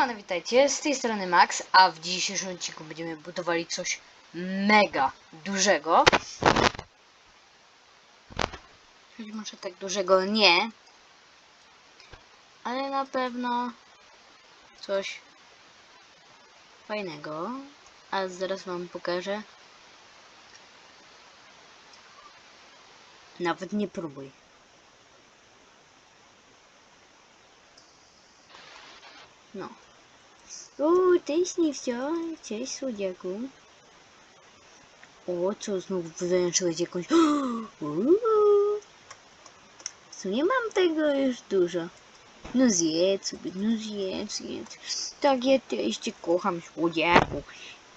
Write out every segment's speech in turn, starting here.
Siemano, witajcie, z tej strony Max, a w dzisiejszym odcinku będziemy budowali coś mega dużego. Choć może tak dużego nie, ale na pewno coś fajnego, a zaraz wam pokażę. Nawet nie próbuj. No. O, cześć Nifcio, cześć słodziaku. O, co znów wywęszyłeś jakąś... Uuu. Nie mam tego już dużo. No zjedz sobie, no zjedz, zjedz. Tak, ja też cię kocham, słodziaku.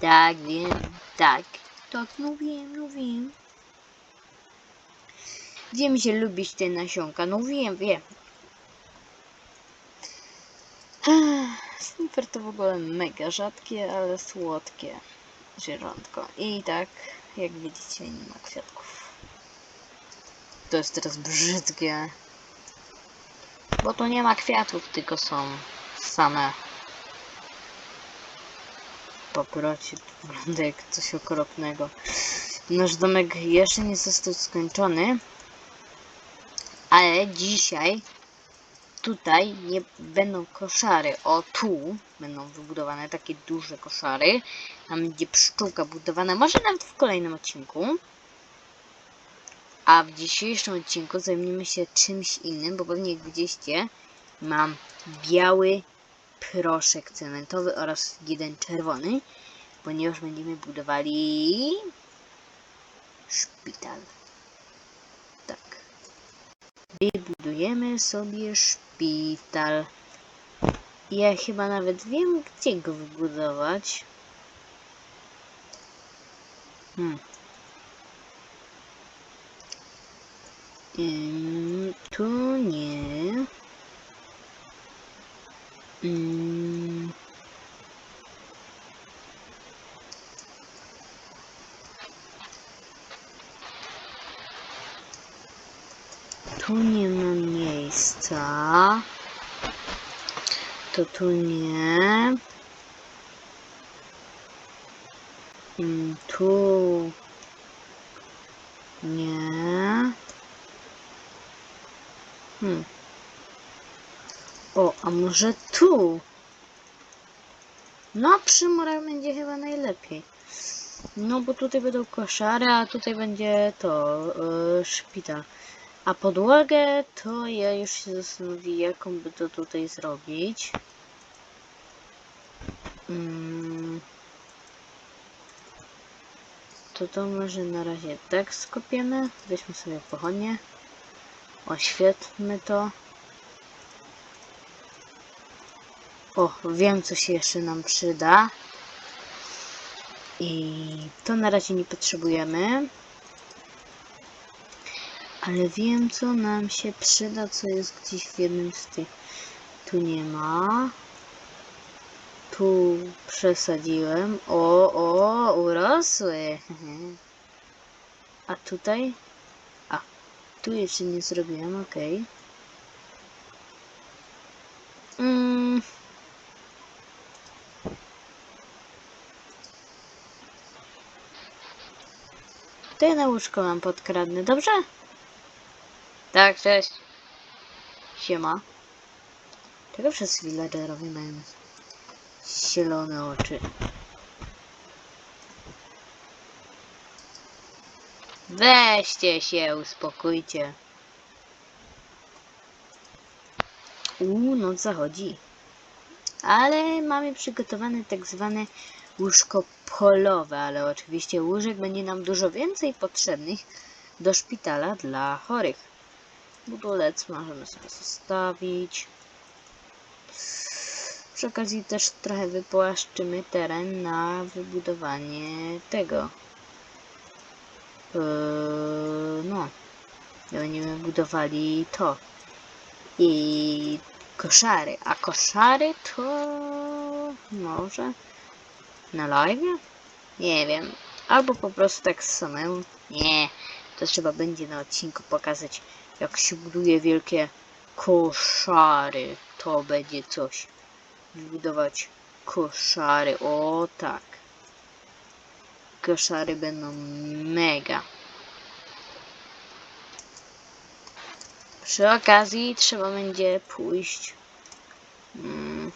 Tak, wiem, tak. Tak, no wiem, no wiem. Wiem, że lubisz te nasionka, no wiem, wiem. Sniffer to w ogóle mega rzadkie, ale słodkie zwierzątko. I tak, jak widzicie, nie ma kwiatków. To jest teraz brzydkie. Bo tu nie ma kwiatów, tylko są same paproci. Wygląda jak coś okropnego. Nasz domek jeszcze nie został skończony. Ale dzisiaj tutaj nie będą koszary. O, tu będą wybudowane takie duże koszary. Tam będzie pszczółka budowana, może nawet w kolejnym odcinku. A w dzisiejszym odcinku zajmiemy się czymś innym, bo pewnie jak widzieliście, mam biały proszek cementowy oraz jeden czerwony, ponieważ będziemy budowali szpital. Wybudujemy sobie szpital. Ja chyba nawet wiem, gdzie go wybudować. Hmm. Ym, tu nie. Ym. Tu nie ma miejsca. To tu nie. Ym, Tu nie. Hmm. O, a może tu? No, przy murach będzie chyba najlepiej. No, bo tutaj będą koszary, a tutaj będzie to, yy, szpital. A podłogę to ja już się zastanowię, jaką by to tutaj zrobić. Mm. To to może na razie tak skopiemy. Weźmy sobie pochodnie. Oświetlmy to. O, wiem co się jeszcze nam przyda. I to na razie nie potrzebujemy. Ale wiem co nam się przyda, co jest gdzieś w jednym z tych. Tu nie ma. Tu przesadziłem. O, o, urosły. A tutaj? A, tu jeszcze nie zrobiłem, ok. Mm. Ja na łóżko mam podkradnę, dobrze? Tak, cześć. Siema. Tego przez villagerowie mają zielone oczy. Weźcie się, uspokójcie. Uuu, noc zachodzi. Ale mamy przygotowane tak zwane łóżko polowe, ale oczywiście łóżek będzie nam dużo więcej potrzebnych do szpitala dla chorych. Budulec możemy sobie zostawić. Przy okazji też trochę wypłaszczymy teren na wybudowanie tego. Yy, no. Będziemy budowali to. I koszary. A koszary to może na live? Nie wiem. Albo po prostu tak samemu. Nie. To trzeba będzie na odcinku pokazać, jak się buduje wielkie koszary. To będzie coś. wybudować koszary. O tak. Koszary będą mega. Przy okazji trzeba będzie pójść mm,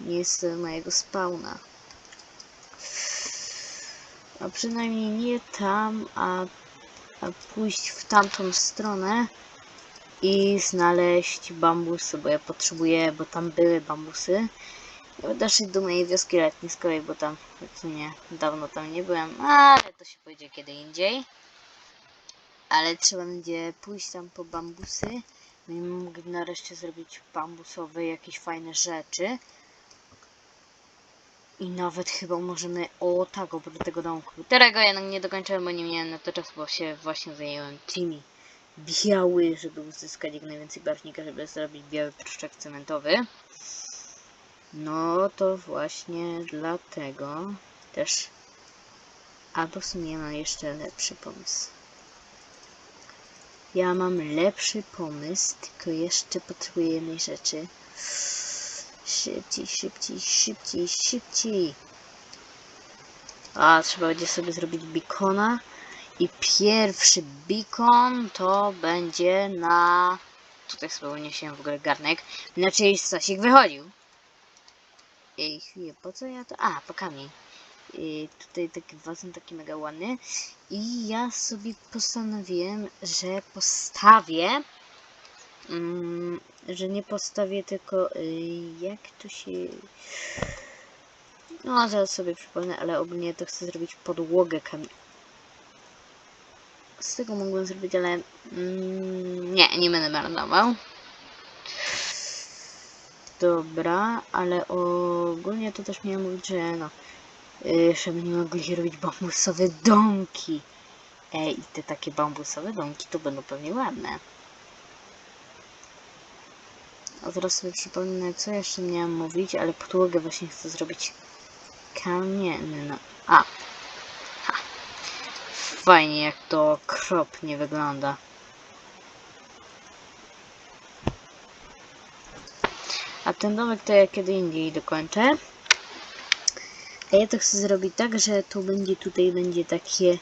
miejsce mojego spawna. A przynajmniej nie tam, a, a pójść w tamtą stronę i znaleźć bambusy, bo ja potrzebuję, bo tam były bambusy. Ja doszedł do mojej wioski letniskowej, bo tam w sumie dawno tam nie byłem, ale to się pójdzie kiedy indziej. Ale trzeba będzie pójść tam po bambusy. Będziemy mogli nareszcie zrobić bambusowe jakieś fajne rzeczy. I nawet chyba możemy, o tak, oprócz tego domku, którego jednak nie dokończyłem, bo nie miałem na to czasu, bo się właśnie zajęłem tymi biały, żeby uzyskać jak najwięcej barwnika, żeby zrobić biały proszczek cementowy. No to właśnie dlatego też, albo w sumie mam jeszcze lepszy pomysł. Ja mam lepszy pomysł, tylko jeszcze potrzebuję jednej rzeczy. Szybciej, szybciej, szybciej, szybciej. A, trzeba będzie sobie zrobić bikona. I pierwszy beacon to będzie na... Tutaj sobie uniesiłem w ogóle garnek. Inaczej Stasik wychodził. Ej, chwilę, po co ja to... A, po kamień. I tutaj taki wazon taki mega ładny. I ja sobie postanowiłem, że postawię... Mm, że nie postawię tylko... Y, jak to się... No, zaraz sobie przypomnę, ale ogólnie to chcę zrobić podłogę kamień z tego mogłem zrobić, ale mm, nie, nie będę marnował. Dobra, ale ogólnie to też miałem mówić, że no, żeby nie mogli robić bambusowe domki. Ej, i te takie bambusowe domki to będą pewnie ładne. A zaraz sobie przypomnę, co jeszcze miałem mówić, ale podłogę właśnie chcę zrobić kamienną. A, fajnie jak to okropnie wygląda. A ten domek to ja kiedy indziej dokończę. A ja to chcę zrobić tak, że tu będzie tutaj będzie takie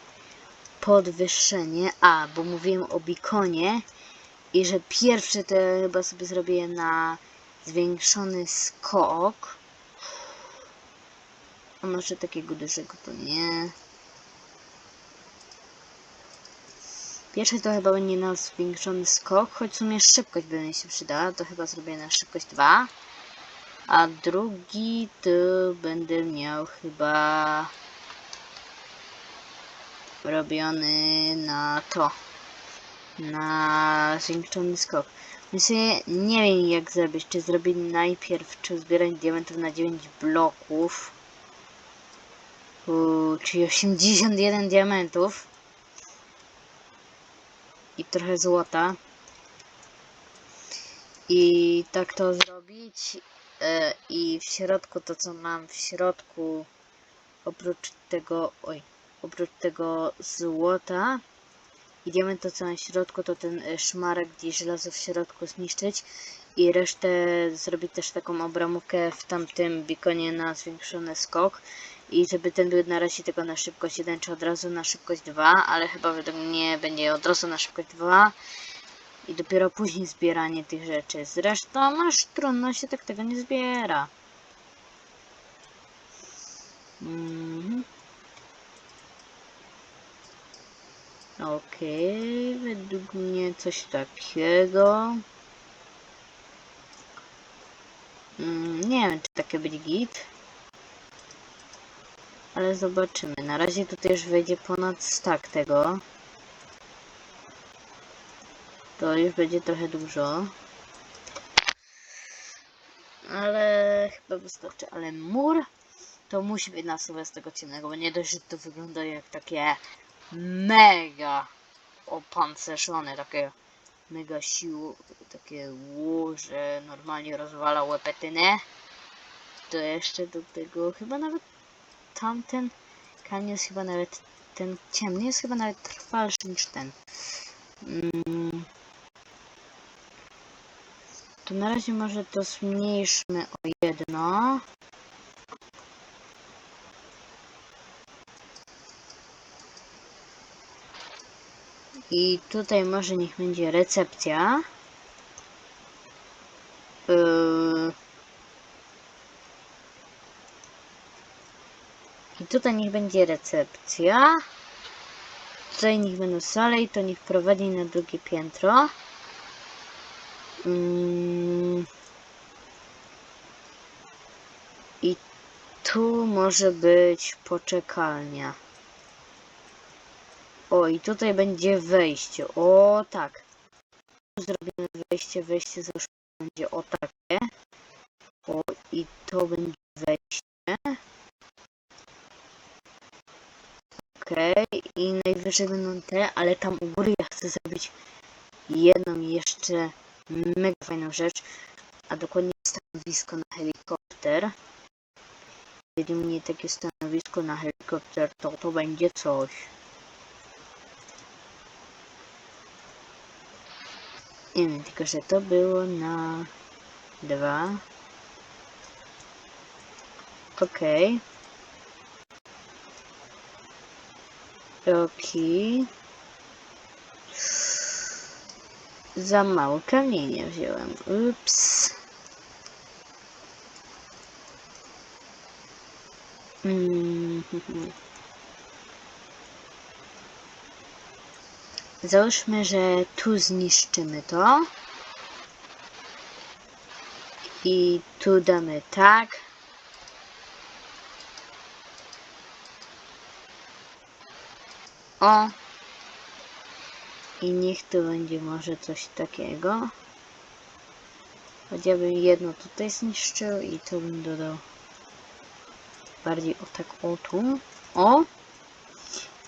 podwyższenie. A, bo mówiłem o bikonie i że pierwszy to ja chyba sobie zrobię na zwiększony skok. A może takiego dużego to nie. Pierwszy to chyba będzie na zwiększony skok, choć w sumie szybkość by mi się przydała, to chyba zrobię na szybkość 2. A drugi to będę miał chyba robiony na to, na zwiększony skok. Myślę, nie wiem jak zrobić, czy zrobić najpierw, czy zbierać diamentów na 9 bloków, Uu, czyli 81 diamentów i trochę złota. I tak to zrobić. E, I w środku to co mam w środku oprócz tego, oj, oprócz tego złota idziemy to co na środku to ten e, szmarek gdzie żelazo w środku zniszczyć i resztę zrobić też taką obramówkę w tamtym bikonie na zwiększony skok i żeby ten był na razie tylko na szybkość 1 czy od razu na szybkość 2, ale chyba według mnie będzie od razu na szybkość 2 i dopiero później zbieranie tych rzeczy. Zresztą aż trudno się tak tego nie zbiera. Mhm. Okej, okay, według mnie coś takiego. Mm, nie wiem, czy takie będzie git. Ale zobaczymy. Na razie tutaj już wejdzie ponad stack tego. To już będzie trochę dużo. Ale chyba wystarczy. Ale mur to musi być nasuwę z tego ciemnego, bo nie dość, że to wygląda jak takie mega opancerzone, takie mega sił, takie łoże normalnie rozwala łepetynę. To jeszcze do tego chyba nawet tamten kamień jest chyba nawet, ten ciemny jest chyba nawet trwalszy niż ten. Mm. To na razie może to zmniejszmy o jedno. I tutaj może niech będzie recepcja. Yy. I tutaj niech będzie recepcja. Tutaj niech będą sale i to niech prowadzi na drugie piętro. Mm. I tu może być poczekalnia. O, i tutaj będzie wejście. O, tak. Zrobimy wejście, wejście załóżmy będzie o takie. O, i to będzie wejście. Okej, najwyżej będą te, ale tam u góry ja chcę zrobić jedną jeszcze mega fajną rzecz, a dokładnie stanowisko na helikopter. Jeżeli mnie takie stanowisko na helikopter, to to będzie coś. Nie wiem, tylko że to było na dwa. Okej. Oki. Za mało kamienia wziąłem. Ups. Mm, Załóżmy, że tu zniszczymy to. I tu damy tak. O. I niech to będzie może coś takiego. Chociażbym jedno tutaj zniszczył i tu bym dodał bardziej o tak o tu. O.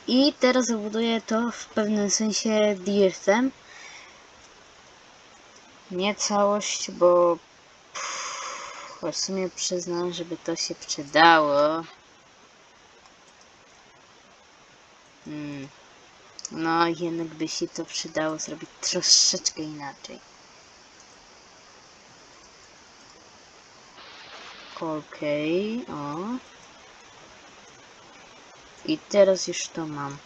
I teraz zabuduję to w pewnym sensie dirtem. Nie całość, bo pff, w sumie przyznam, żeby to się przydało. Hmm. No, jednak by się to przydało zrobić troszeczkę inaczej. Okej, o. I teraz już to mam.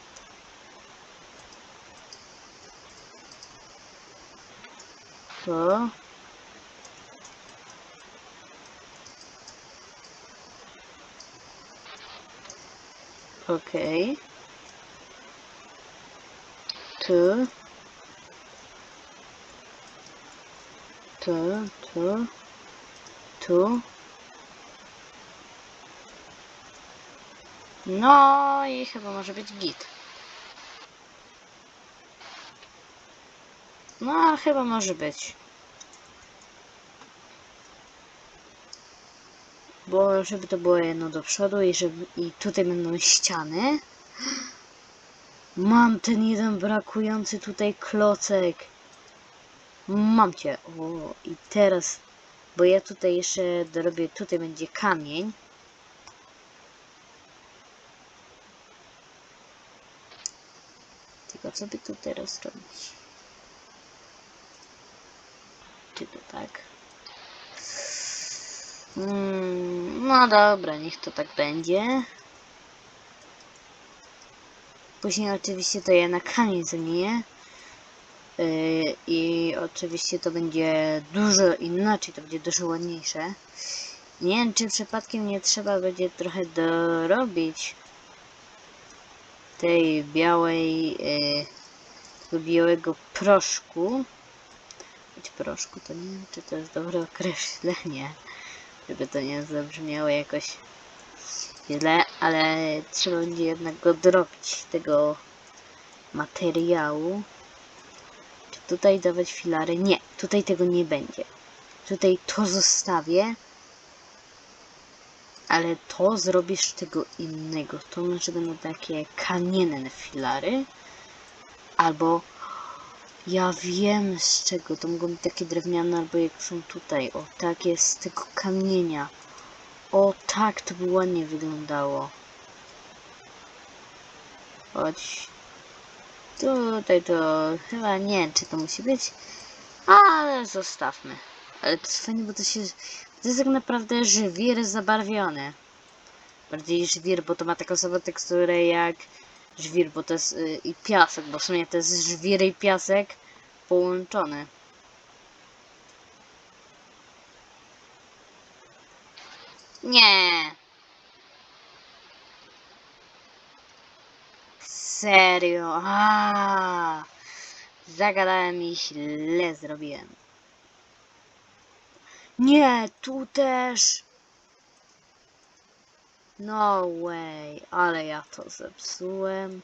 To. Okej. Tu. Tu, tu. Tu. No i chyba może być git. No, chyba może być. Bo żeby to było jedno do przodu i żeby i tutaj będą ściany. Mam ten jeden brakujący tutaj klocek. Mam cię. O, i teraz, bo ja tutaj jeszcze dorobię, tutaj będzie kamień. Tylko co by tu teraz robić? Czy to tak? Mm, no dobra, niech to tak będzie. Później oczywiście to ja na kamień zamienię. Yy, I oczywiście to będzie dużo inaczej, to będzie dużo ładniejsze. Nie wiem, czy przypadkiem nie trzeba będzie trochę dorobić tej białej, yy, tego białego proszku. Choć proszku to nie wiem, czy to jest dobre określenie, żeby to nie zabrzmiało jakoś źle, ale trzeba będzie jednak go dorobić tego materiału. Czy tutaj dawać filary? Nie, tutaj tego nie będzie. Tutaj to zostawię, ale to zrobisz tego innego. To może będą takie kamienne filary, albo ja wiem z czego, to mogą być takie drewniane, albo jak są tutaj, o takie z tego kamienia. O tak, to by ładnie wyglądało. Chodź. Tutaj to chyba nie wiem, czy to musi być, ale zostawmy. Ale to fajne, bo to się... To jest tak naprawdę żwir zabarwiony. Bardziej żwir, bo to ma taką samą teksturę jak żwir, bo to jest y, i piasek, bo w sumie to jest żwir i piasek połączony. Nie. Serio. A. Zagadałem i źle zrobiłem. Nie, tu też. No way, ale ja to zepsułem.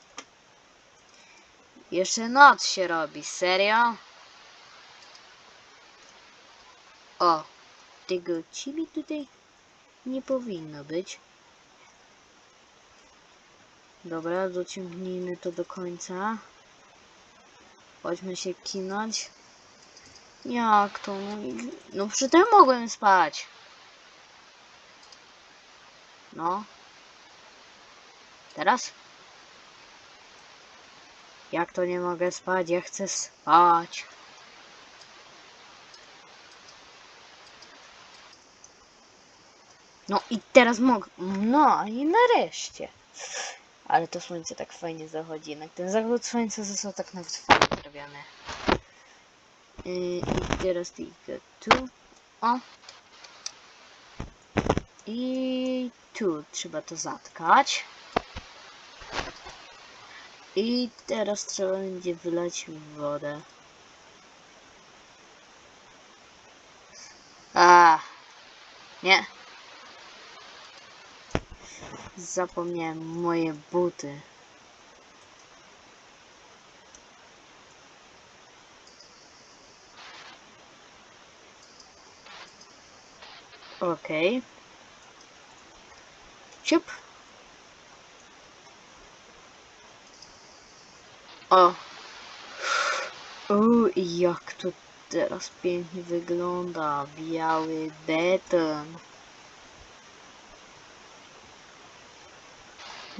Jeszcze noc się robi, serio? O, tego cibi tutaj nie powinno być. Dobra, dociągnijmy to do końca. Chodźmy się kinąć. Jak to? No, no przy tym mogłem spać. No. Teraz? Jak to nie mogę spać? Ja chcę spać. No i teraz mogę. No i nareszcie. Ale to słońce tak fajnie zachodzi. Jednak ten zachód słońca został tak nawet fajnie zrobiony. Yy, I teraz tylko tu. O. I tu trzeba to zatkać. I teraz trzeba będzie wylać wodę. A, nie. Zapomniałem moje buty. Okej. Okay. Ciup. O. Uuu, jak to teraz pięknie wygląda. Biały beton.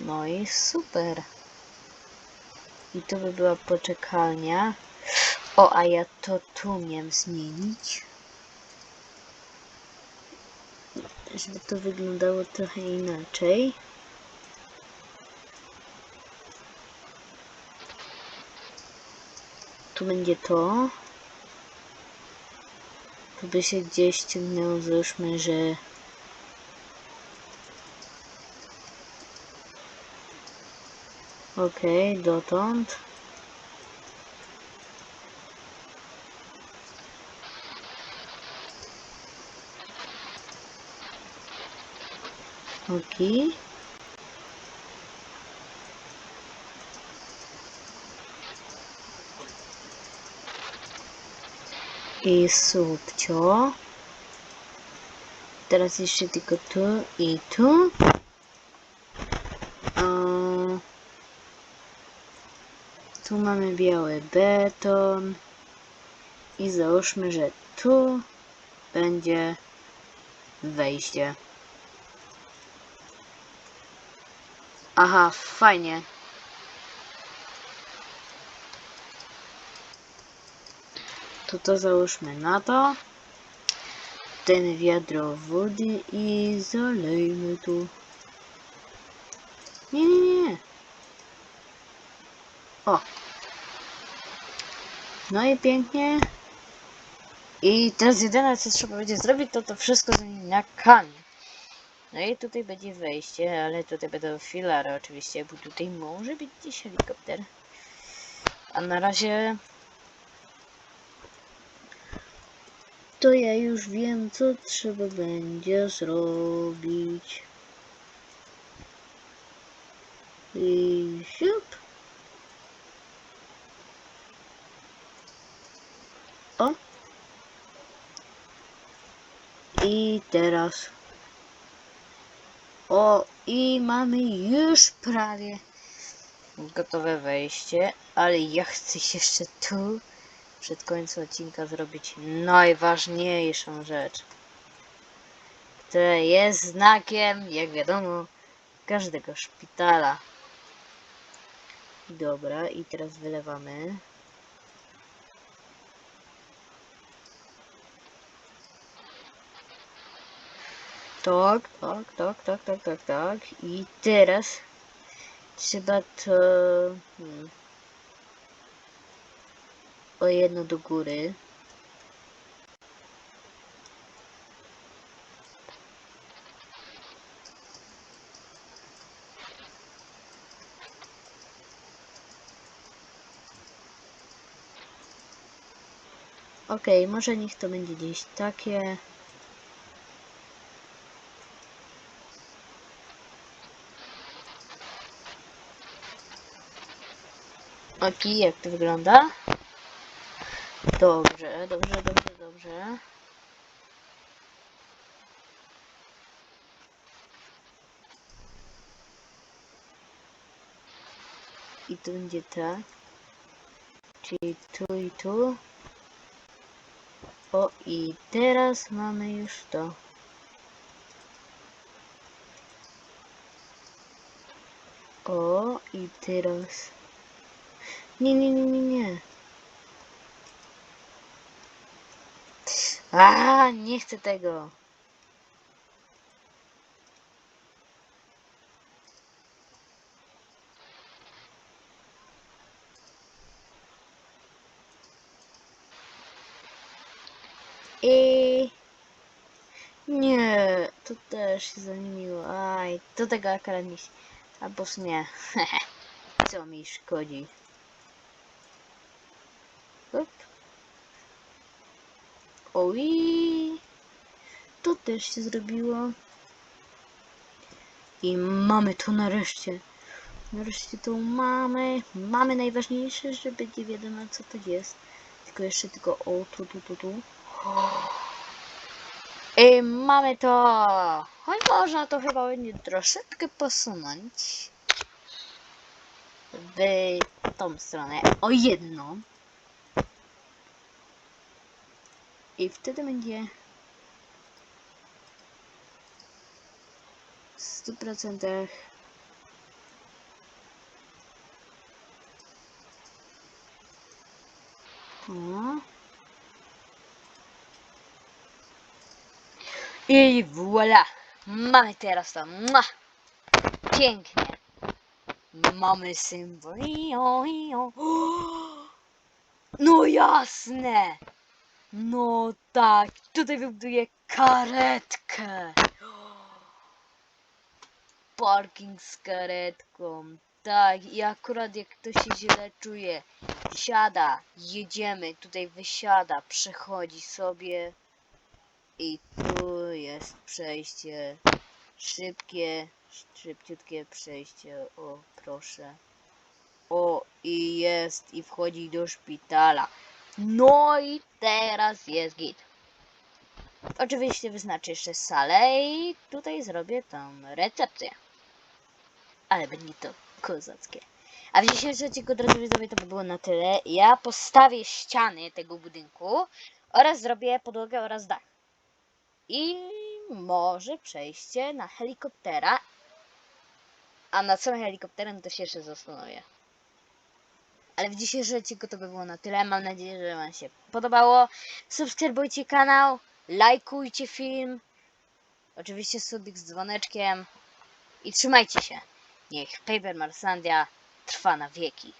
No i super. I to by była poczekalnia. O, a ja to tu miałem zmienić. Żeby to wyglądało trochę inaczej. Tu będzie to. Tu by się gdzieś ciągnęło, załóżmy, że Okej, dotąd. Okej. I subcio. Teraz jeszcze tylko tu i tu. A, tu mamy biały beton. I załóżmy, że tu będzie wejście. Aha, fajnie. To to załóżmy na to. Ten wiadro wody i zalejmy tu. Nie, nie, nie. O. No i pięknie. I teraz jedyne co trzeba będzie zrobić to to wszystko na kamień. No i tutaj będzie wejście, ale tutaj będą filary oczywiście, bo tutaj może być gdzieś helikopter. A na razie... To ja już wiem, co trzeba będzie zrobić. I siup. I teraz o, i mamy już prawie gotowe wejście, ale ja chcę jeszcze tu przed końcem odcinka zrobić najważniejszą rzecz, która jest znakiem, jak wiadomo, każdego szpitala. Dobra, i teraz wylewamy. Tak, tak, tak, tak, tak, tak, tak. I teraz trzeba to hmm, o jedno do góry. Okej, może niech to będzie gdzieś takie. Ok, jak to wygląda? Dobrze, dobrze, dobrze, dobrze. I tu będzie tak. Czyli tu i tu. O, i teraz mamy już to. O, i teraz. Nie, nie, nie, nie, nie. A, nie chcę tego. I nie, to też się zamieniło. Aj, do tego akurat nie. Albo sumie, co mi szkodzi. Oj, to też się zrobiło. I mamy to nareszcie. Nareszcie to mamy. Mamy najważniejsze, że będzie wiadomo co to jest. Tylko jeszcze tylko o tu, tu, tu, tu. I mamy to. Choć można to chyba będzie troszeczkę posunąć. W tą stronę. O jedną. I wtedy będzie w 100% o. I voilà! Mamy teraz to. Mua! Pięknie. Mamy symbol. No jasne! No tak, tutaj wybuduję karetkę. Parking z karetką. Tak, i akurat jak ktoś się źle czuje, siada, jedziemy, tutaj wysiada, przechodzi sobie. I tu jest przejście. Szybkie, szybciutkie przejście. O, proszę. O, i jest, i wchodzi do szpitala. No i teraz jest git. Oczywiście wyznaczę jeszcze salę i tutaj zrobię tą recepcję. Ale będzie to kozackie. A w dzisiejszym odcinku, drodzy widzowie, to by było na tyle. Ja postawię ściany tego budynku oraz zrobię podłogę oraz dach. I może przejście na helikoptera. A nad samym helikopterem to się jeszcze zastanowię. Ale w dzisiejszym odcinku to by było na tyle. Mam nadzieję, że Wam się podobało. Subskrybujcie kanał, lajkujcie film. Oczywiście subik z dzwoneczkiem. I trzymajcie się. Niech Paper Marsandia trwa na wieki.